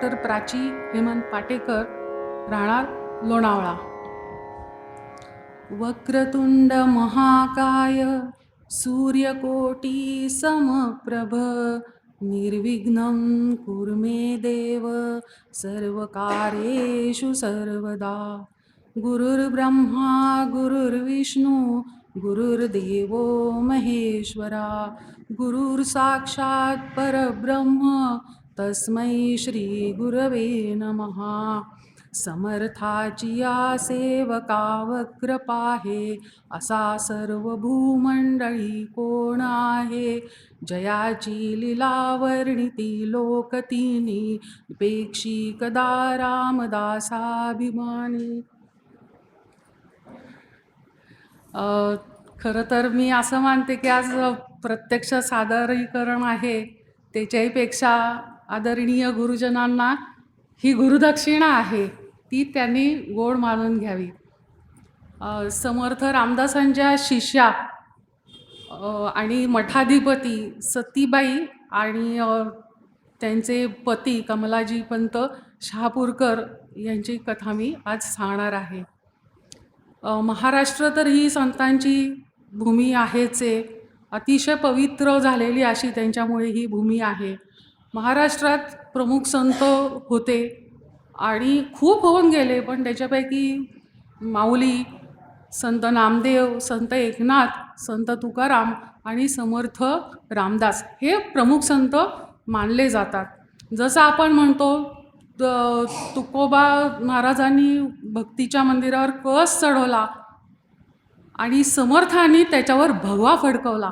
Doctor Prachi Hemant Patekar राहणार लोणावळा. वक्रतुंड महाकाय सूर्यकोटी समप्रभ निर्विघ्नं कुर्मे देव सर्वकारेषु सर्वदा. गुरुर्ब्रह्मा गुरुर्विष्णू गुरुर्देवो महेश्वरा गुरुर्साक्षात् परब्रह्म तस्मै श्रीगुरवे नमः। समर्थाची या सेवका वक्रपा आहे असा सर्व भूमंडळी कोण आहे? जयाची लीला वर्णिती लोकतिनी पेक्षी कदा रामदासाभिमानी। खरं तर मी असं मानते की आज प्रत्यक्ष सादरीकरण आहे त्याच्याहीपेक्षा आदरणीय गुरुजनांना ही गुरुदक्षिणा आहे ती त्यांनी गोड मानून घ्यावी. समर्थ रामदासांच्या शिष्या आणि मठाधिपती सतीबाई आणि त्यांचे पती कमलाजी पंत शहापूरकर यांची कथा मी आज सांगणार आहे. महाराष्ट्र तर ही संतांची भूमी आहेच आहे. अतिशय पवित्र झालेली अशी त्यांच्यामुळे ही भूमी आहे. महाराष्ट्रात प्रमुख संत हो-, होते आणि खूप होऊन गेले पण त्याच्यापैकी माऊली संत नामदेव संत एकनाथ संत तुकाराम आणि समर्थ रामदास हे प्रमुख संत मानले जातात. जसं आपण म्हणतो त- तुकोबा महाराजांनी भक्तीच्या मंदिरावर कस चढवला आणि समर्थांनी त्याच्यावर भगवा फडकवला.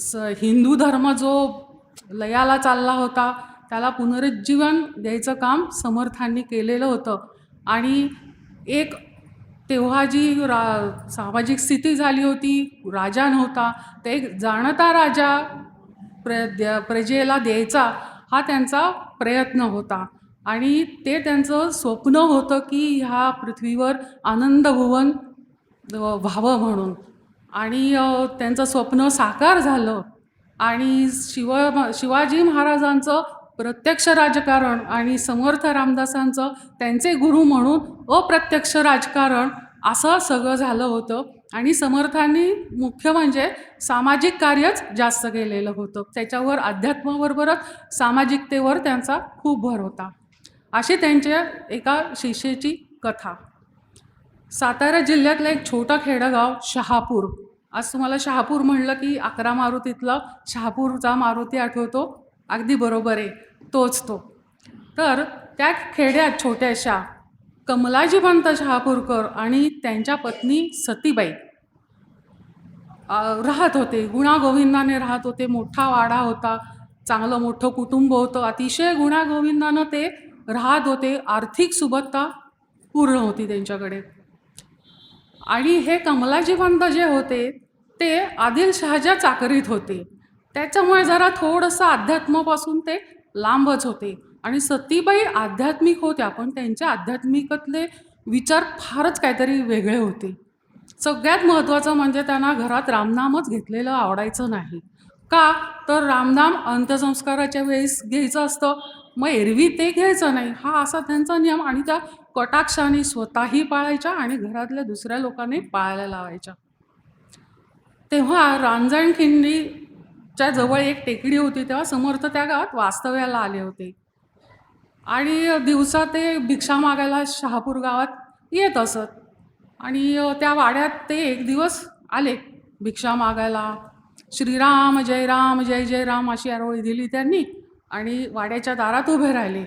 स हिंदू धर्म जो लयाला चालला होता. त्याला पुनरुज्जीवन द्यायचं काम समर्थांनी केलेलं होतं. आणि एक तेव्हा जी रा सामाजिक स्थिती झाली होती राजा नव्हता तर एक जाणता राजा प्र प्रजेला द्यायचा हा त्यांचा प्रयत्न होता. आणि ते त्यांचं स्वप्न होतं की ह्या पृथ्वीवर आनंदभुवन व्हावं म्हणून. आणि त्यांचं स्वप्न साकार झालं. आणि शिव शिवाजी महाराजांचं प्रत्यक्ष राजकारण आणि समर्थ रामदासांचं त्यांचे गुरु म्हणून अप्रत्यक्ष राजकारण असं सगळं झालं होतं. आणि समर्थांनी मुख्य म्हणजे सामाजिक कार्यच जास्त केलेलं होतं. त्याच्यावर अध्यात्माबरोबरच सामाजिकतेवर त्यांचा खूप भर होता. अशी त्यांच्या एका शिष्येची कथा. सातारा जिल्ह्यातलं एक छोटं खेडंगाव शहापूर. आज तुम्हाला शहापूर म्हणलं की अकरा मारुतीतलं शहापूरचा मारुती आठवतो. अगदी बरोबर आहे. तोच तो. तर त्या खेड्यात छोट्याशा कमलाजी पंत शहापूरकर आणि त्यांच्या पत्नी सतीबाई राहत होते. गुणागोविंदाने राहत होते. मोठा वाडा होता. चांगलं मोठं कुटुंब होतं. अतिशय गुणागोविंदानं ते राहत होते. आर्थिक सुबत्ता पूर्ण होती त्यांच्याकडे. आणि हे कमलाजी पंत जे होते ते आदिलशहाच्या चाकरीत होते. त्याच्यामुळे जरा थोडंसं अध्यात्मापासून ते लांबच होते. आणि सतीबाई आध्यात्मिक होत्या पण त्यांच्या आध्यात्मिकतले विचार फारच काहीतरी वेगळे होते. सगळ्यात महत्त्वाचं म्हणजे त्यांना घरात रामनामच घेतलेलं आवडायचं नाही. का? तर रामनाम अंत्यसंस्काराच्या वेळेस घ्यायचं असतं. मग एरवी ते घ्यायचं नाही. हा असा त्यांचा नियम आणि त्या कटाक्षाने स्वतःही पाळायच्या आणि घरातल्या दुसऱ्या लोकांनी पाळायला लावायच्या. तेव्हा रांजणखिंडीच्या जवळ एक टेकडी होती तेव्हा समर्थ त्या गावात वास्तव्याला आले होते. आणि दिवसा ते भिक्षा मागायला शहापूर गावात येत असत. आणि त्या वाड्यात ते एक दिवस आले भिक्षा मागायला. श्रीराम जय राम जय जय राम अशी आरोळी दिली त्यांनी आणि वाड्याच्या दारात उभे राहिले.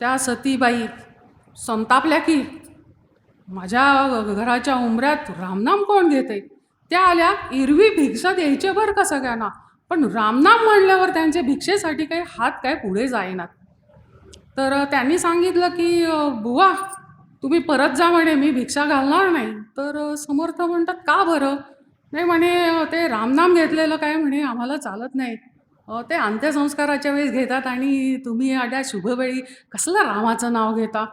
त्या सतीबाई संतापल्या की माझ्या घराच्या उंबऱ्यात रामनाम कोण घेते? त्या आल्या इरवी भिक्षा द्यायचे बरं का सगळ्यांना? पण रामनाम म्हणल्यावर त्यांचे भिक्षेसाठी काही हात काय पुढे जाईनात. तर त्यांनी सांगितलं की बुवा तुम्ही परत जा म्हणे मी भिक्षा घालणार नाही. तर समर्थ म्हणतात का बरं? नाही म्हणे ते रामनाम घेतलेलं काय म्हणे आम्हाला चालत नाही. ते अंत्यसंस्काराच्या वेळेस घेतात आणि तुम्ही अड्या शुभवेळी. कसलं रामाचं नाव घेता?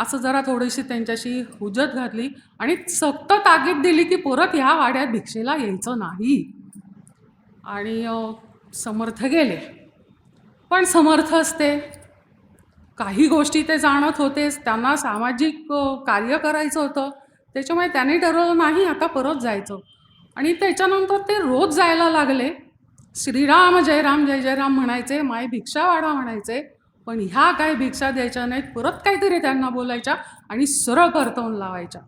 असं जरा थोडीशी त्यांच्याशी हुजत घातली आणि सक्त ताकीद दिली की परत ह्या वाड्यात भिक्षेला यायचं नाही. आणि समर्थ गेले. पण समर्थ असते. काही गोष्टी ते जाणत होतेच. त्यांना सामाजिक कार्य करायचं होतं. त्याच्यामुळे त्यांनी ठरवलं नाही आता परत जायचं. आणि त्याच्यानंतर ते रोज जायला लागले. श्रीराम जय राम जय जय राम म्हणायचे. माय भिक्षा वाडा म्हणायचे. पण ह्या काही भिक्षा द्यायच्या नाहीत परत काहीतरी त्यांना बोलायच्या आणि सरळ परतवून लावायच्या.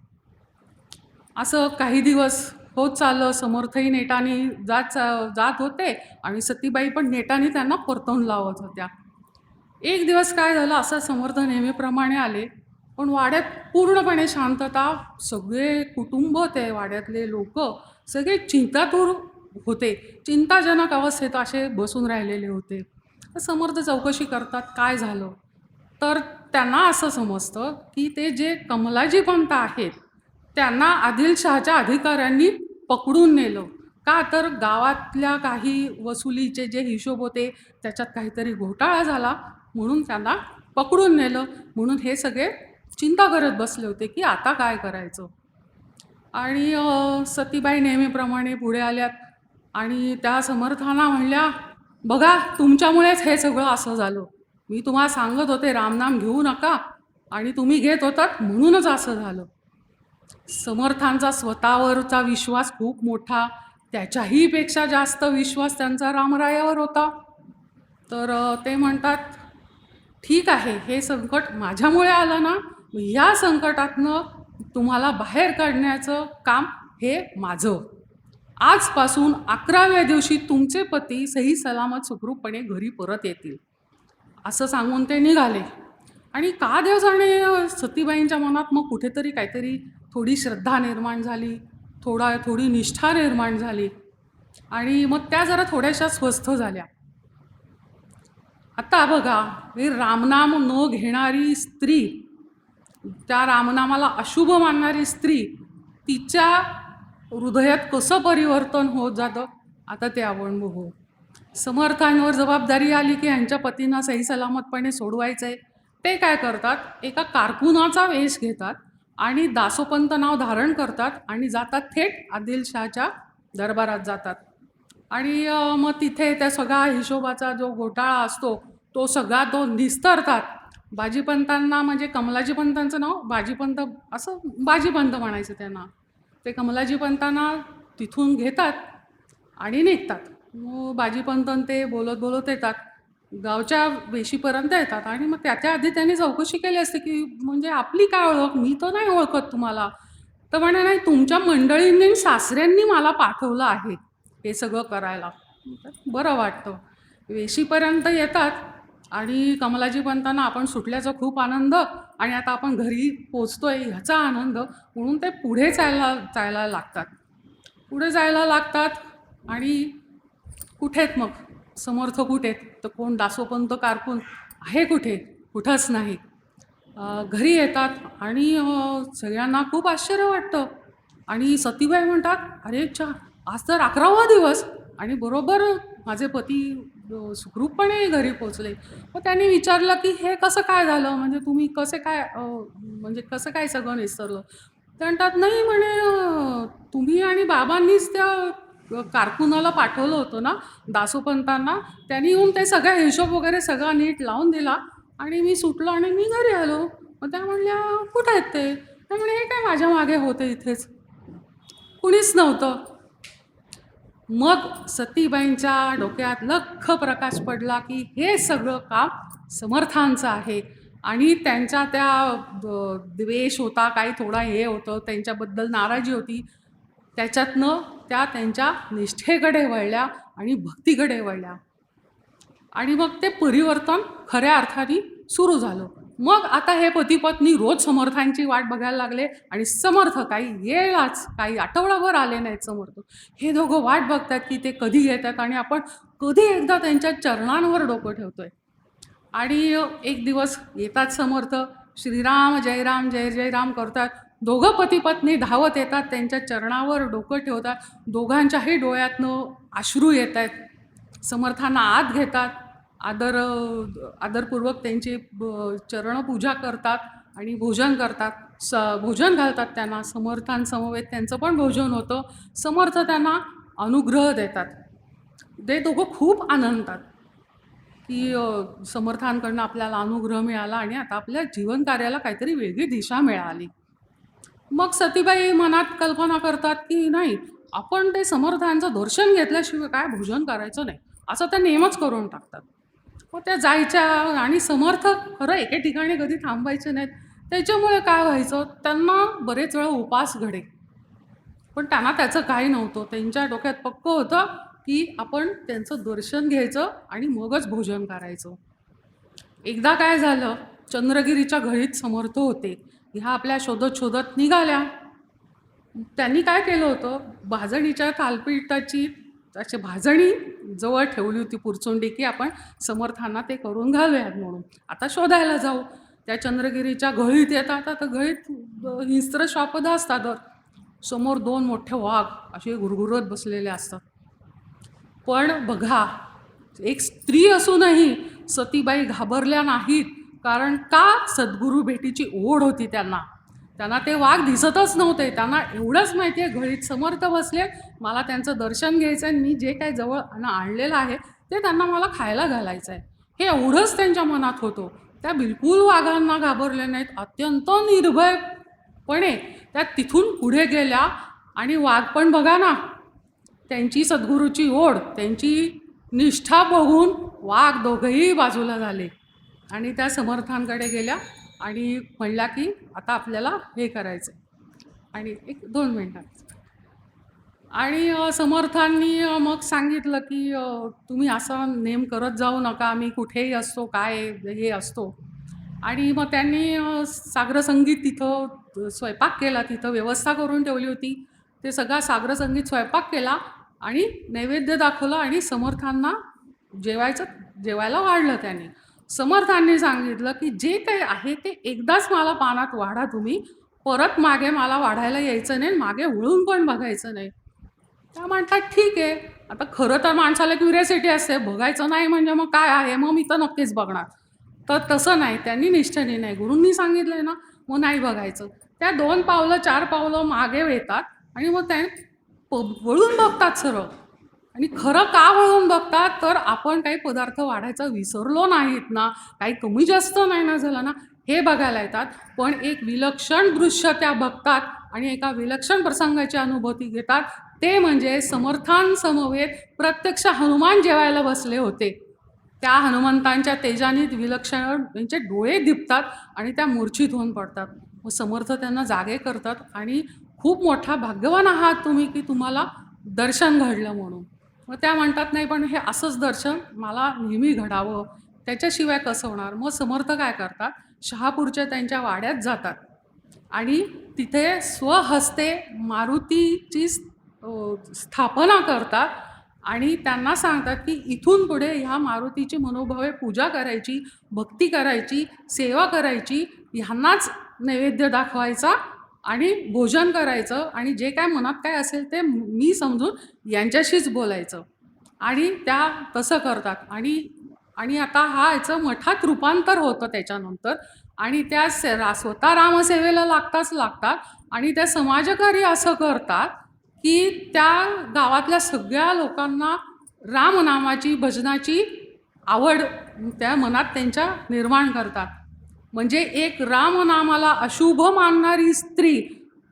असं काही दिवस होत चाललं समर्थही नेटाने जात चा- जात होते आणि सतीबाई पण नेटाने त्यांना परतवून लावत होत्या. एक दिवस काय झालं असं समर्थ नेहमीप्रमाणे आले पण वाड्यात पूर्णपणे शांतता सगळे कुटुंब ते वाड्यातले लोक सगळे चिंतातूर होते चिंताजनक अवस्थेत असे बसून राहिलेले होते. समोर समर्थ चौकशी करतात काय झालं. तर त्यांना असं समजतं की ते जे कमलाजी पंत आहेत त्यांना आदिलशहाच्या अधिकाऱ्यांनी पकडून नेलं. का तर गावातल्या काही वसुलीचे जे हिशोब होते त्याच्यात काहीतरी घोटाळा झाला म्हणून त्यांना पकडून नेलं. म्हणून हे सगळे चिंता करत बसले होते की आता काय करायचं. आणि सतीबाई नेहमीप्रमाणे पुढे आल्यात आणि त्या समर्थांना म्हणल्या बघा तुमच्यामुळेच हे सगळं असं झालं. मी तुम्हाला सांगत होते रामनाम घेऊ नका आणि तुम्ही घेत होतात म्हणूनच असं झालं. समर्थांचा स्वतःवरचा विश्वास खूप मोठा त्याच्याही पेक्षा जास्त विश्वास त्यांचा रामरायावर होता. तर ते म्हणतात ठीक आहे हे संकट माझ्यामुळे आलं ना या संकटातनं तुम्हाला बाहेर काढण्याचं काम हे माझं. आजपासून अकराव्या दिवशी तुमचे पती सही सलामत सुखरूपपणे घरी परत येतील. असं सांगून ते निघाले. आणि का देव जाणे सतीबाईंच्या मनात मग कुठेतरी काहीतरी थोडी श्रद्धा निर्माण झाली. थोडा थोडी निष्ठा निर्माण झाली. आणि मग त्या जरा थोड्याशा स्वस्थ झाल्या. आता बघा हे रामनाम न घेणारी स्त्री त्या रामनामाला अशुभ मानणारी स्त्री तिच्या हृदयात कसं परिवर्तन होत जातं आता ते आपण बघू. समर्थांवर जबाबदारी आली की यांच्या पतींना सही सलामतपणे सोडवायचं आहे ते काय करतात? एका कारकुनाचा वेश घेतात आणि दासोपंत नाव धारण करतात आणि जातात थेट आदिलशहाच्या दरबारात जातात. आणि मग तिथे त्या सगळा हिशोबाचा जो घोटाळा असतो तो सगळा तो निस्तरतात. बाजीपंतांना म्हणजे कमलाजीपंतांचं नाव बाजीपंत असं बाजीपंत म्हणायचं त्यांना. ते कमलाजी पंतांना तिथून घेतात आणि निघतात. मग बाजीपंतन ते बोलत बोलत येतात. गावच्या वेशीपर्यंत येतात आणि मग त्याच्या आधी त्यांनी चौकशी केली असते की म्हणजे आपली काय ओळख? मी तर नाही ओळखत तुम्हाला. तर म्हणे नाही तुमच्या मंडळींनी सासऱ्यांनी मला पाठवलं आहे हे सगळं करायला. बरं वाटतं. वेशीपर्यंत येतात. आणि कमलाजी बनताना आपण सुटल्याचा खूप आनंद आणि आता आपण घरी पोचतोय ह्याचा आनंद म्हणून ते पुढे जायला जायला लागतात. पुढे जायला लागतात आणि कुठे आहेत मग? समर्थ कुठे आहेत तर कोण दासोपंत कारकून आहे कुठे? कुठंच नाही. घरी येतात आणि सगळ्यांना खूप आश्चर्य वाटतं. आणि सतीबाई म्हणतात अरे चा आज तर अकरावा दिवस आणि बरोबर माझे पती सुखरूपपणे घरी पोचले मग त्यांनी विचारलं की हे कसं काय झालं? म्हणजे तुम्ही कसे काय म्हणजे कसं काय सगळं निसरलं? ते म्हणतात नाही म्हणे तुम्ही आणि बाबांनीच त्या कारकुनाला पाठवलं होतं ना दासोपंतांना. त्यांनी येऊन ते सगळ्या हिशोब वगैरे सगळा नीट लावून दिला आणि मी सुटलो आणि मी घरी आलो. मग त्या म्हणल्या कुठं आहेत ते म्हणे हे काय माझ्या मागे होते इथेच. कुणीच नव्हतं. मग सतीबाईंच्या डोक्यात लख प्रकाश पडला की हे सगळं काम समर्थांचं आहे. आणि त्यांच्या त्या द्वेष होता काही थोडा हे होतं त्यांच्याबद्दल नाराजी होती. त्याच्यातनं त्या त्यांच्या निष्ठेकडे वळल्या आणि भक्तीकडे वळल्या. आणि मग ते परिवर्तन खऱ्या अर्थाने सुरू झालं. मग आता हे पती पत्नी रोज समर्थांची वाट बघायला लागले आणि समर्थ काही येळाच काही आठवडाभर आले नाहीत समर्थ हे दोघं वाट बघतात की ते कधी येतात आणि आपण कधी एकदा त्यांच्या चरणांवर डोकं ठेवतोय. आणि एक दिवस येतात समर्थ श्रीराम जयराम जय जयराम करतात. दोघं पती पत्नी धावत येतात त्यांच्या चरणावर डोकं ठेवतात. दोघांच्याही डोळ्यातनं अश्रू येत आहेत समर्थांना आत घेतात. आदर आदरपूर्वक त्यांची ब- चरणपूजा करतात आणि भोजन करतात. स भोजन घालतात त्यांना. समर्थांसमवेत त्यांचं पण भोजन होतं. समर्थ त्यांना अनुग्रह देतात. ते दोघं खूप आनंदतात की समर्थांकडनं आपल्याला अनुग्रह मिळाला आणि आता आपल्या जीवन कार्याला काहीतरी वेगळी दिशा मिळाली. मग सतीबाई मनात कल्पना करतात की नाही आपण ते समर्थांचं दर्शन घेतल्याशिवाय काय भोजन करायचं नाही. असं त्या नेमच करून टाकतात. मग त्या जायच्या आणि समर्थ खरं एके ठिकाणी कधी थांबायचे नाहीत. त्याच्यामुळे काय व्हायचं? त्यांना बरेच वेळा उपास घडे. पण त्यांना त्याचं काही नव्हतं. त्यांच्या डोक्यात पक्क होतं की आपण त्यांचं दर्शन घ्यायचं आणि मगच भोजन करायचं. एकदा काय झालं? चंद्रगिरीच्या घळीत समर्थ होते. ह्या आपल्या शोधत शोधत निघाल्या. त्यांनी काय केलं होतं? भाजणीच्या थालपीठाची त्याची भाजणी जवळ ठेवली होती पुरचुंडी की आपण समर्थांना ते करून घालूयात म्हणून. आता शोधायला जाऊ. त्या चंद्रगिरीच्या घळीत येतात. आता घळीत हिंस्त्र श्वापद असतात. समोर दोन मोठे वाघ असे गुरगुरत बसलेले असतात. पण बघा एक स्त्री असूनही सतीबाई घाबरल्या नाहीत. कारण का सद्गुरू भेटीची ओढ होती त्यांना? त्यांना ते वाघ दिसतच नव्हते. त्यांना एवढंच माहिती आहे घडीत समर्थ बसले. मला त्यांचं दर्शन घ्यायचं आहे मी जे काय जवळ आणलेलं आहे ते त्यांना मला खायला घालायचं आहे हे एवढंच त्यांच्या मनात होतं. त्या बिलकुल वाघांना घाबरल्या नाहीत. अत्यंत निर्भयपणे त्या तिथून पुढे गेल्या आणि वाघ पण बघा ना त्यांची सद्गुरूची ओढ त्यांची निष्ठा बघून वाघ दोघंही बाजूला झाले आणि त्या समर्थांकडे गेल्या. आणि म्हणला की आता आपल्याला हे करायचं आणि एक दोन मिनटात आणि समर्थांनी मग सांगितलं की तुम्ही असा नेम करत जाऊ नका आम्ही कुठेही असतो काय हे असतो. आणि मग त्यांनी सागर सागरसंगीत तिथं स्वयंपाक केला तिथं व्यवस्था करून ठेवली होती. ते सगळा सागरसंगीत स्वयंपाक केला आणि नैवेद्य दाखवलं आणि समर्थांना जेवायचं जेवायला वाढलं त्यांनी. समर्थांनी सांगितलं की जे काही आहे ते एकदाच मला पानात वाढा तुम्ही. परत मागे मला वाढायला यायचं नाही मागे वळून पण बघायचं नाही. त्या म्हणतात ठीक आहे. आता खरं तर माणसाला क्युरियासिटी असते. बघायचं नाही म्हणजे मग काय आहे? मग मी तर नक्कीच बघणार. तर तसं नाही. त्यांनी निष्ठेने नाही. गुरूंनी आहे ना मग नाही बघायचं. त्या दोन पावलं चार पावलं मागे येतात आणि मग त्या प वळून बघतात सरळ. आणि खरं का वळून बघतात तर आपण काही पदार्थ वाढायचा विसरलो नाहीत ना. काही कमी जास्त नाही ना झालं ना. हे बघायला येतात. पण एक विलक्षण दृश्य त्या बघतात आणि एका विलक्षण प्रसंगाची अनुभूती घेतात. ते म्हणजे समर्थांसमवेत प्रत्यक्ष हनुमान जेवायला बसले होते. त्या हनुमंतांच्या तेजाने विलक्षण त्यांचे डोळे दिपतात आणि त्या मूर्छित होऊन पडतात. व समर्थ त्यांना जागे करतात आणि खूप मोठा भाग्यवान आहात तुम्ही की तुम्हाला दर्शन घडलं म्हणून. मग त्या म्हणतात नाही पण हे असंच दर्शन मला नेहमी घडावं. त्याच्याशिवाय कसं होणार? मग समर्थ काय करतात? शहापूरच्या त्यांच्या वाड्यात जातात. आणि तिथे स्वहस्ते मारुतीची स्थापना करतात. आणि त्यांना सांगतात की इथून पुढे ह्या मारुतीची मनोभावे पूजा करायची भक्ती करायची सेवा करायची ह्यांनाच नैवेद्य दाखवायचा आणि भोजन करायचं आणि जे काय मनात काय असेल ते मी समजून यांच्याशीच बोलायचं. आणि त्या तसं करतात. आणि आणि आता हा याचं मठात रूपांतर होतं त्याच्यानंतर. आणि त्या से रा स्वतः रामसेवेला लागताच लागतात. आणि त्या समाजकार्य असं करतात की त्या गावातल्या सगळ्या लोकांना रामनामाची भजनाची आवड त्या मनात त्यांच्या निर्माण करतात. म्हणजे एक रामनामाला अशुभ मानणारी स्त्री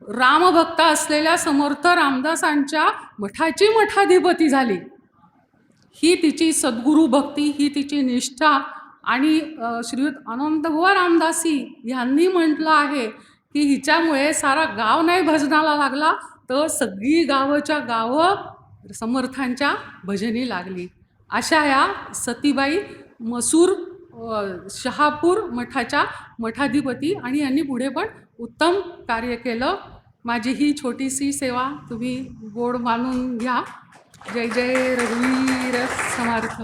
रामभक्त असलेल्या समर्थ रामदासांच्या मठाची मठाधिपती झाली. ही तिची सद्गुरू भक्ती ही तिची निष्ठा आणि श्रीयुत अनंतभुवा रामदासी यांनी म्हटलं आहे की हिच्यामुळे सारा गाव नाही भजनाला लागला तर सगळी गावच्या गावं समर्थांच्या भजनी लागली. अशा या सतीबाई मसूर शहापूर मठाच्या मठाधिपती आणि यांनी पुढे पण उत्तम कार्य केलं. माझी ही छोटीशी सेवा तुम्ही गोड मानून घ्या. जय जय रघुवीर समर्थ.